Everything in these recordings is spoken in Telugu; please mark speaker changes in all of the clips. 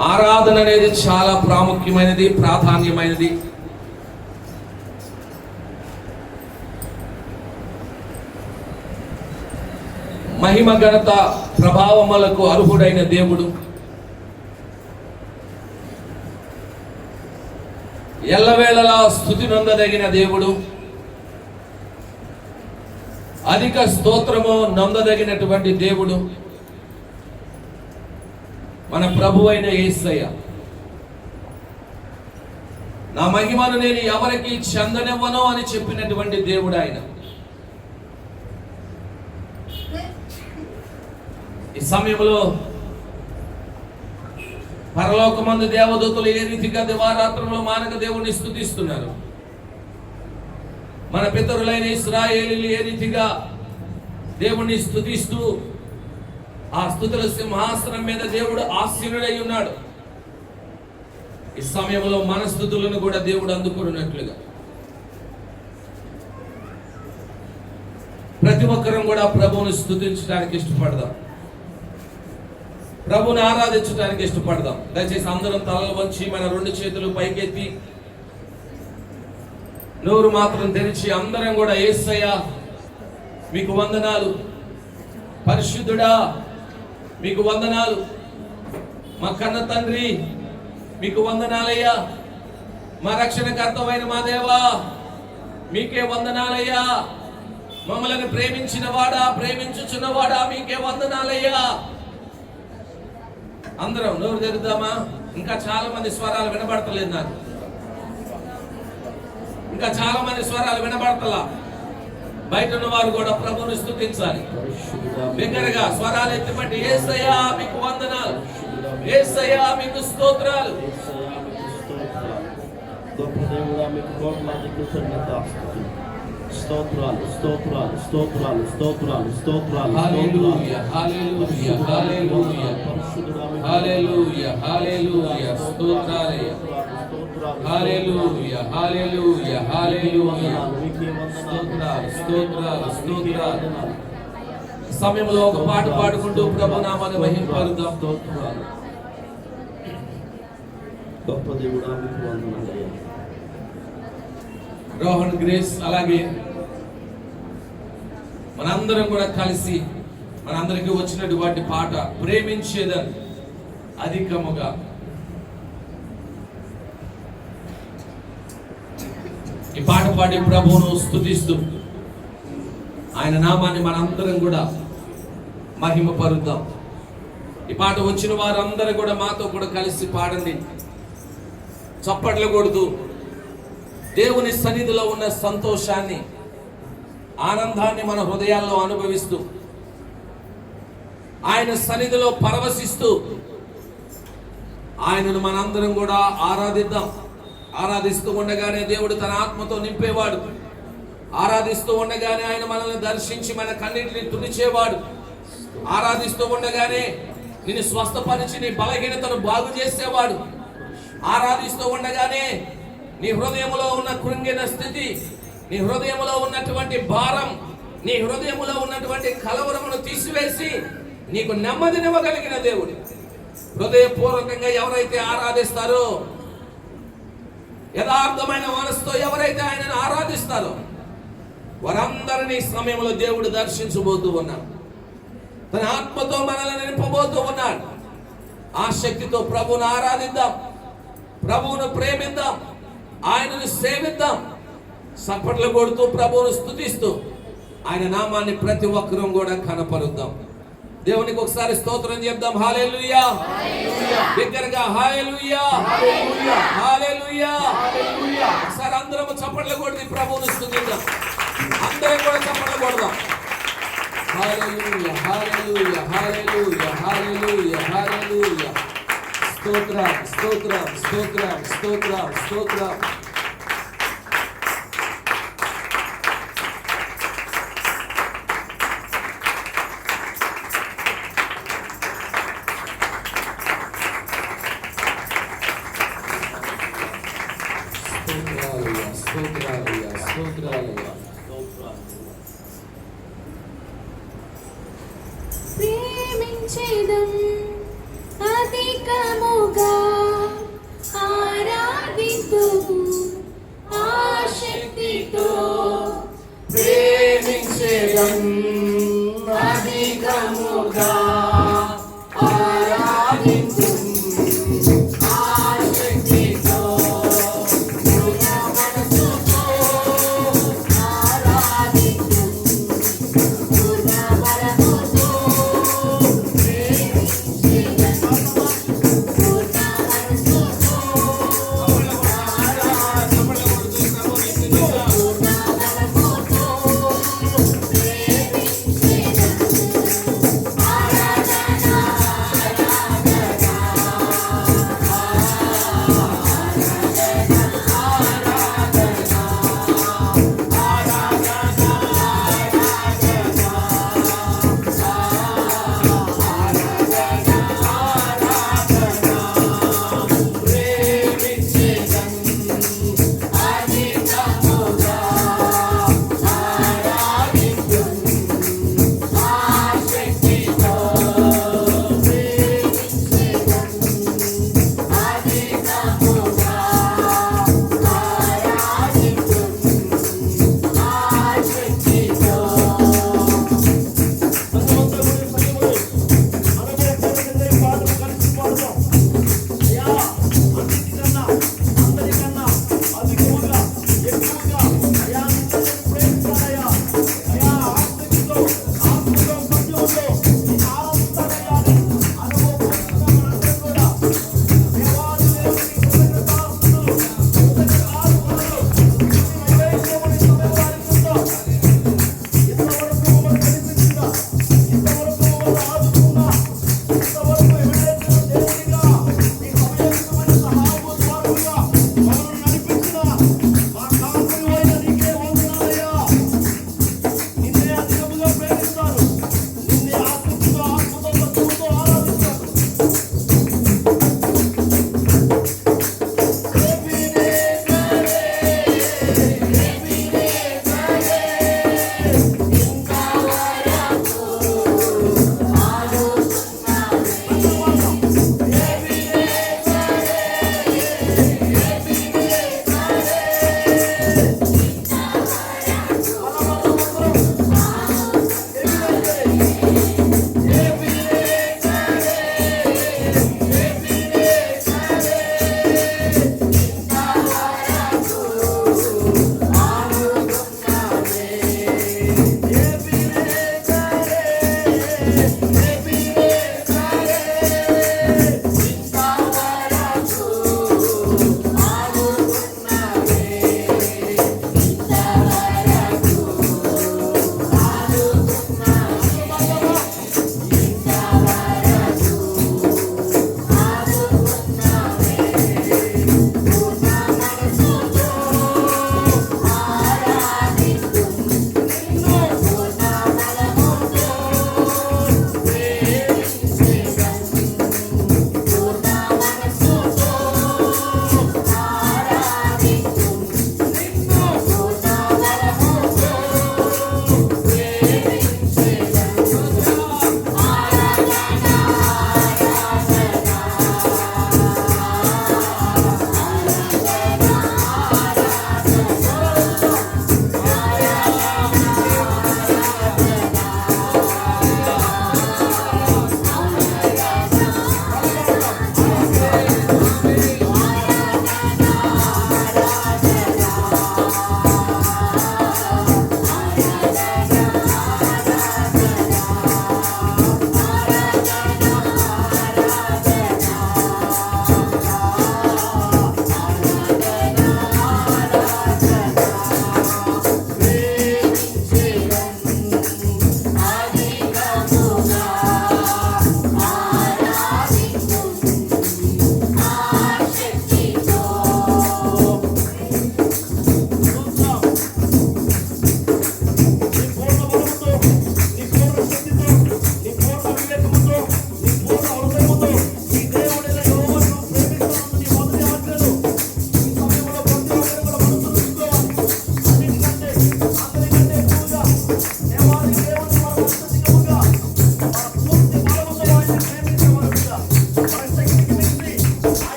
Speaker 1: ఆరాధన అనేది చాలా ప్రాముఖ్యమైనది ప్రాధాన్యమైనది. మహిమ ఘనత ప్రభావములకు అర్హుడైన దేవుడు. ఎల్లవేళలా స్థుతి నొందదగిన దేవుడు. అధిక స్తోత్రము నొందదగినటువంటి దేవుడు. మన ప్రభు అయిన ఏసయ్య. నా మహిమను నేను ఎవరికి చెందనివ్వను అని చెప్పినటువంటి దేవుడు ఆయన. ఈ సమయంలో పరలోకమందు దేవదూతలు ఏ రీతిగా దివారాత్రంలో మానక దేవుణ్ణి స్థుతిస్తున్నారు? మన పితరులైన ఇస్రాయేలీలు ఏ రీతిగా దేవుణ్ణి స్థుతిస్తూ ఆ స్థుతుల సింహాసనం మీద దేవుడు ఆశీనుడై ఉన్నాడు. ఈ సమయంలో మన స్థుతులను కూడా దేవుడు అందుకున్నట్లుగా. ప్రతి ఒక్కరం కూడా ప్రభువుని స్థుతించడానికి ఇష్టపడదాం. ప్రభుని ఆరాధించడానికి ఇష్టపడదాం. దయచేసి అందరం తలలు వంచి మన రెండు చేతులు పైకెత్తి నోరు మాత్రం తెరిచి అందరం కూడా ఏసయ్యా మీకు వందనాలు. పరిశుద్ధుడా మీకు వందనాలు. మా కన్న తండ్రి మీకు వందనాలయ్యా. మా రక్షణకర్తమైన మా దేవా మీకే వందనాలయ్యా. మమ్మల్ని ప్రేమించిన వాడా ప్రేమించుచున్నవాడా మీకే వందనాలయ్యా. అందరం నోరు తెరుద్దామా? ఇంకా చాలా మంది స్వరాలు వినబడతలేదు నాకు. ఇంకా చాలా మంది స్వరాలు వినబడతలా. బయట ఉన్న వారు కూడా ప్రభుని స్థుతించాలి బిగ్గరగా స్వరాలు ఎత్తిపట్టి ఏసయ్యా మీకు వందనాలు. ఏసయ్యా మీకు స్తోత్రాలు.
Speaker 2: గొప్ప దేవుడా మీకు కోట్లాది కృతజ్ఞతాస్తుతులు స్తోత్రాలు స్తోత్రాలు స్తోత్రాలు స్తోత్రాలు స్తోత్రాలు
Speaker 1: హల్లెలూయా హల్లెలూయా హల్లెలూయా. హల్లెలూయా హల్లెలూయా. స్తోత్రాలయ్యా హల్లెలూయా హల్లెలూయా హల్లెలూయా. స్తోత్రాలు స్తోత్రాలు స్తోత్రాలు. సమయంలో ఒక పాట పాడుకుంటూ ప్రభు నామాన్ని మహింపరుద్దాం
Speaker 2: స్తోత్రాలు. గొప్ప దేవుడా మీకు వందనాలయ్యా
Speaker 1: రోహన్ గ్రేస్ అలాగే మనందరం కూడా కలిసి మనందరికీ వచ్చినటువంటి పాట ప్రేమించేదని అధికముగా. ఈ పాట పాడి ప్రభువును స్తుతిస్తూ ఆయన నామాన్ని మనందరం కూడా మహిమపరుద్దాం. ఈ పాట వచ్చిన వారందరూ కూడా మాతో కూడా కలిసి పాడండి. చప్పట్లు కొడుతూ దేవుని సన్నిధిలో ఉన్న సంతోషాన్ని ఆనందాన్ని మన హృదయాల్లో అనుభవిస్తూ ఆయన సన్నిధిలో పరవశిస్తూ ఆయనను మనందరం కూడా ఆరాధిద్దాం. ఆరాధిస్తూ ఉండగానే దేవుడు తన ఆత్మతో నింపేవాడు. ఆరాధిస్తూ ఉండగానే ఆయన మనల్ని దర్శించి మన కన్నింటిని తుడిచేవాడు. ఆరాధిస్తూ ఉండగానే నిన్ను స్వస్థపరిచి నీ బలహీనతను బాగు చేసేవాడు. ఆరాధిస్తూ ఉండగానే నీ హృదయంలో ఉన్న కృంగిన స్థితి నీ హృదయంలో ఉన్నటువంటి భారం నీ హృదయంలో ఉన్నటువంటి కలవరమును తీసివేసి నీకు నెమ్మదినివ్వగలిగిన దేవుడు. హృదయపూర్వకంగా ఎవరైతే ఆరాధిస్తారో యథార్థమైన మనసుతో ఎవరైతే ఆయనను ఆరాధిస్తారో వారందరినీ సమయంలో దేవుడు దర్శించబోతూ ఉన్నాడు. తన ఆత్మతో మనల్ని నింపబోతూ ఉన్నాడు. ఆ శక్తితో ప్రభువును ఆరాధిద్దాం. ప్రభువును ప్రేమిద్దాం. ఆయనను సేవిద్దాం. సప్పట్లు కొడుతూ ప్రభువును స్తుతిస్తూ ఆయన నామాన్ని ప్రతి ఒక్కరూ కూడా కనపరుద్దాం. దేవునికి ఒకసారి స్తోత్రం చెప్దాం. హాలేలుయా దగ్గరగా హాలేలుయా హాలేలుయా ఒకసారి అందరం చప్పట్లు కొడితే ప్రభువును స్తుతిద్దాం. అందరం కూడా చప్పట్లు కొడదాం hallelujah hallelujah hallelujah hallelujah hallelujah. స్తోత్రం స్తోత్రం స్తోత్రం స్తోత్రం స్తోత్రం
Speaker 3: చేదం.
Speaker 2: అధికముగా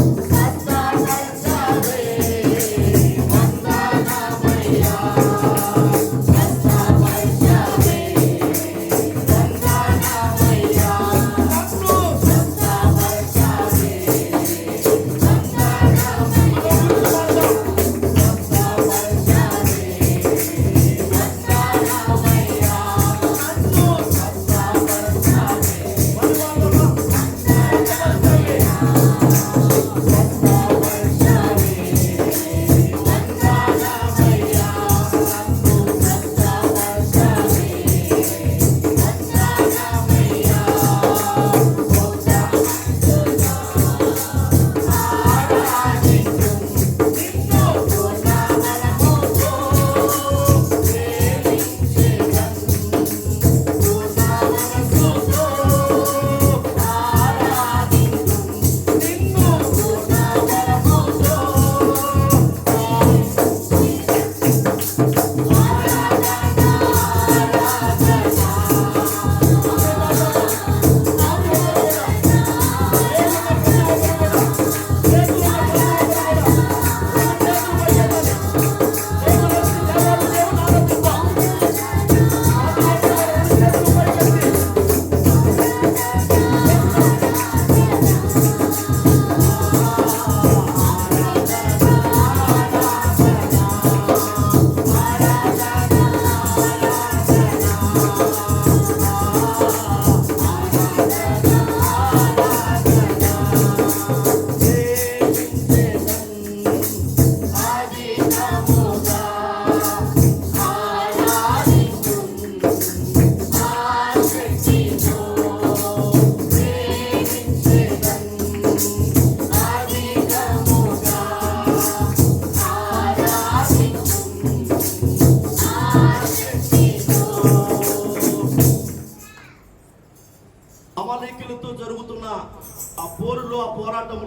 Speaker 4: Bye.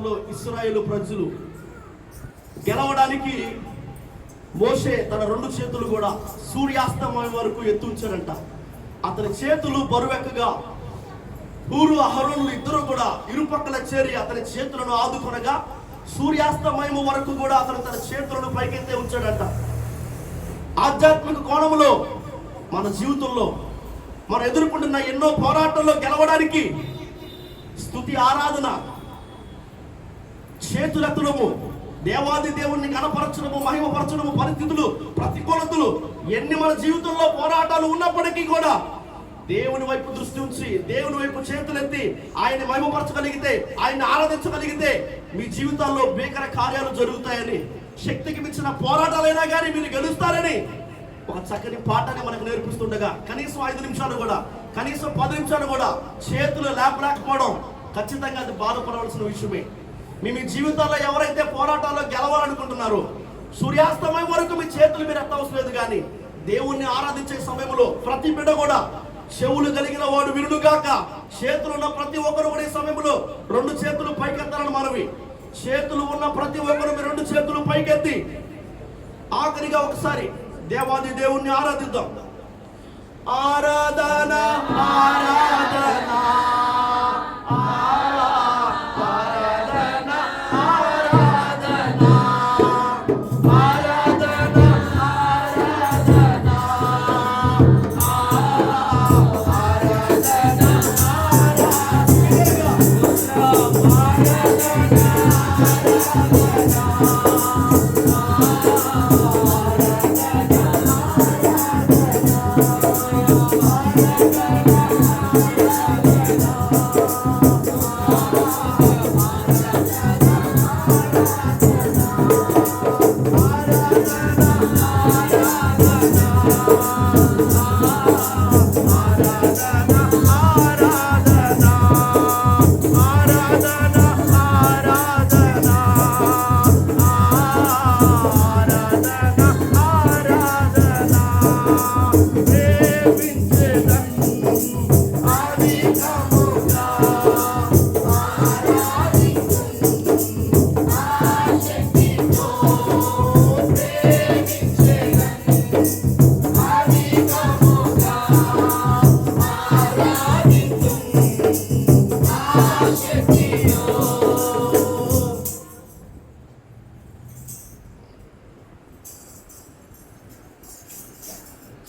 Speaker 2: కాలంలో ఇస్రాయేల్ ప్రజలు గెలవడానికి మోషే తన రెండు చేతులు కూడా సూర్యాస్తమయం వరకు ఎత్తుంచారంట అతని చేతులు బరువెక్కగా ఊరు అహరోనులు ఇద్దరు కూడా ఇరుపక్కల చేరి అతని చేతులను ఆదుకొనగా సూర్యాస్తమయం వరకు కూడా అతను తన చేతులను పైకెత్తే ఉంచాడంట. ఆధ్యాత్మిక కోణంలో మన జీవితంలో మనం ఎదుర్కొంటున్న ఎన్నో పోరాటాల్లో గెలవడానికి స్తుతి ఆరాధన చేతులెత్తడము దేవాది దేవుణ్ణి కనపరచడము మహిమపరచడము పరిస్థితులు ప్రతికూలతలు ఎన్ని మన జీవితంలో పోరాటాలు ఉన్నప్పటికీ కూడా దేవుని వైపు దృష్టి ఉంచి దేవుని వైపు చేతులెత్తి ఆయన మహిమపరచగలిగితే ఆయన ఆరాధించగలిగితే మీ జీవితాల్లో భీకర కార్యాలు జరుగుతాయని శక్తికి మించిన పోరాటాలైనా కానీ మీరు గెలుస్తారని ఒక చక్కని పాఠాన్ని మనకు నేర్పిస్తుండగా కనీసం ఐదు నిమిషాలు కూడా కనీసం పది నిమిషాలు కూడా చేతులు లేపలేకపోవడం ఖచ్చితంగా అది బాధపడవలసిన విషయమే. మీ మీ జీవితాల్లో ఎవరైతే పోరాటాల్లో గెలవాలనుకుంటున్నారో సూర్యాస్తమయం వరకు మీ చేతులు మీరు ఎత్తవసరం లేదు కానీ దేవుణ్ణి ఆరాధించే సమయంలో ప్రతి బిడ్డ కూడా చెవులు కలిగిన వాడు వినుడు కాక చేతులు ఉన్న ప్రతి ఒక్కరు కూడా ఈ సమయంలో రెండు చేతులు పైకెత్తాలని మనవి. చేతులు ఉన్న ప్రతి ఒక్కరు మీ రెండు చేతులు పైకెత్తి ఆఖరిగా ఒకసారి దేవాది దేవుణ్ణి ఆరాధిద్దాం. ఆరాధన ఆరాధన ఆరాధన.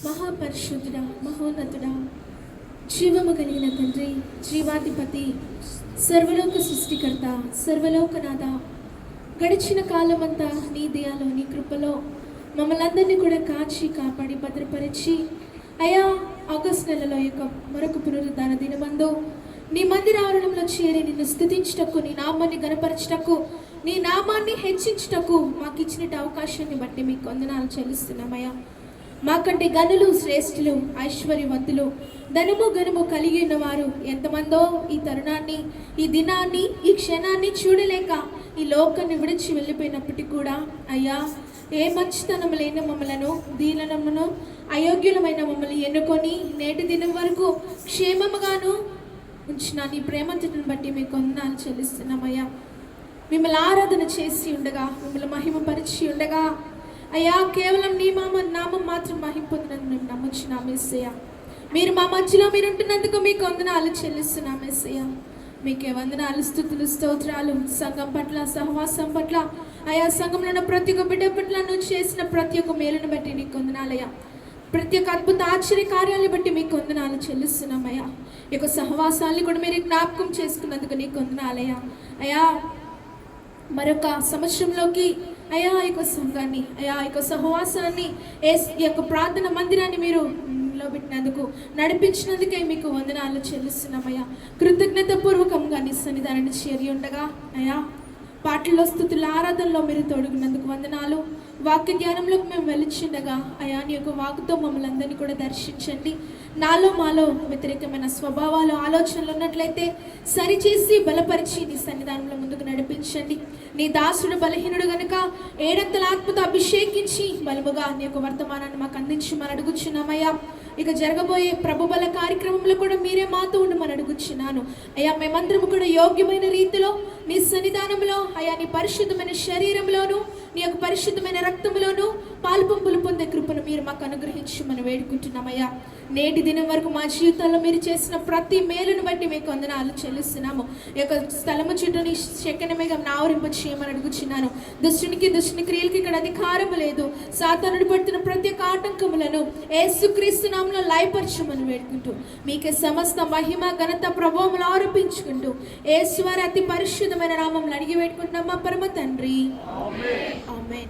Speaker 3: మహాపరిశుద్ధుడా మహోన్నతుడా జీవము కలిగిన తండ్రి జీవాధిపతి సర్వలోక సృష్టికర్త సర్వలోకనాథ. గడిచిన కాలమంతా నీ దయాలో నీ కృపలో మమ్మల్ందరినీ కూడా కాచి కాపాడి భద్రపరిచి అయా ఆగస్ట్ నెలలో యొక్క మరొక పునరుద్ధాన దినమందు నీ మందిర ఆవరణంలో చేరి నిన్ను స్థుతించటకు నీ నామాన్ని గనపరచటకు నీ నామాన్ని హెచ్చించటకు మాకు ఇచ్చిన అవకాశాన్ని బట్టి మీకు వందనాలు చెల్లిస్తున్నామయ్యా. మాకంటే గనులు శ్రేష్ఠులు ఐశ్వర్యవంతులు ధనము గనుము కలిగి ఉన్నవారు ఎంతమందో ఈ తరుణాన్ని ఈ దినాన్ని ఈ క్షణాన్ని చూడలేక ఈ లోకాన్ని విడిచి వెళ్ళిపోయినప్పటికీ కూడా అయ్యా ఏ మంచితనం లేని మమ్మలను దీనమును అయోగ్యులమైన మమ్మల్ని ఎన్నుకొని నేటి దినం వరకు క్షేమముగాను ఉంచిన నీ ప్రేమతను బట్టి మీకు వందనాలు చెల్లిస్తున్నామయ్యా. మిమ్మల్ని ఆరాధన చేసి ఉండగా మిమ్మల్ని మహిమపరిచి ఉండగా అయ్యా కేవలం నీ మామ నామం మాత్రం మహింపొందినందుకు మేము నమ్ముచున్నాం ఎస్సయ్య మీరు మా మధ్యలో మీరు ఉంటున్నందుకు మీకు వందనాలు చెల్లిస్తున్నాం ఎస్సయ్య మీకే వందనాలు స్థుతులు స్తోత్రాలు. సంఘం పట్ల సహవాసం పట్ల ఆయా సంఘంలో ఉన్న ప్రతి ఒక్క బిడ్డ పట్ల నువ్వు చేసిన ప్రతి ఒక్క మేలును బట్టి నీకు వందనాలయ్యా ప్రతి ఒక్క అద్భుత ఆశ్చర్య కార్యాలను బట్టి మీకు వందనాలు చెల్లిస్తున్నామయ్యా. ఈ యొక్క సహవాసాన్ని కూడా మీరు జ్ఞాపకం చేసుకున్నందుకు నీకు వందనాలయ్యా అయ్యా మరొక సంవత్సరంలోకి అయా ఈ యొక్క సంఘాన్ని అయా ఈ యొక్క సహవాసాన్ని ఏస్- ఈ యొక్క ప్రార్థన మందిరాన్ని మీరు లో పెట్టినందుకు నడిపించినందుకే మీకు వందనాలు చెల్లిస్తున్నామయ్యా. కృతజ్ఞత పూర్వకంగా నీ సన్నిధానాన్ని చేరి ఉండగా అయా పాటల్లో స్థుతుల ఆరాధనలో మీరు తోడుకున్నందుకు వందనాలు. వాక్య ధ్యానంలోకి మేము వెళ్ళిచుండగా అయా నీ యొక్క వాక్తో మమ్మల్ని అందరినీ కూడా దర్శించండి. నాలో మాలో వ్యతిరేకమైన స్వభావాలు ఆలోచనలు ఉన్నట్లయితే సరిచేసి బలపరిచి నీ సన్నిధానంలో ముందుకు నడిపించండి. నీ దాసుడు బలహీనుడు గనుక ఏడంతల ఆత్మతో అభిషేకించి బలముగా నీ యొక్క వర్తమానాన్ని మాకు అందించి అందించమని అడుగుచున్నామయ్యా. ఇక జరగబోయే ప్రభుబల కార్యక్రమంలో కూడా మీరే మాతో ఉండమని అడుగుచున్నాను. అయ్యా మేమందరం కూడా యోగ్యమైన రీతిలో నీ సన్నిధానంలో అయా నీ పరిశుద్ధమైన శరీరంలోను నీ యొక్క పరిశుద్ధమైన రక్తంలోను పాల్పంపులు పొందే కృపను మీరు మాకు అనుగ్రహించమని వేడుకుంటున్నామయ్యా. నేటి దినం వరకు మా జీవితాల్లో మీరు చేసిన ప్రతి మేలును బట్టి మీకు వందనాలు చెల్లిస్తున్నాము. ఈ యొక్క స్థలము చుట్టూ నీ శకనమేగా నావరింప చేయమని అడుగుచున్నాను. దుష్టునికి దుష్టుని క్రియలకి ఇక్కడ అధికారము లేదు. సాతానుడు పడుతున్న ప్రతి ఒక్క ఆటంకములను ఏసుక్రీస్తు నామంలో లయపరచమని వేడుకుంటూ మీకే సమస్త మహిమ ఘనత ప్రభావములు ఆరోపించుకుంటూ ఏసువారి అతి పరిశుద్ధమైన నామంలో అడిగి వేడుకుంటున్నాం మా పరమ తండ్రి. ఆమె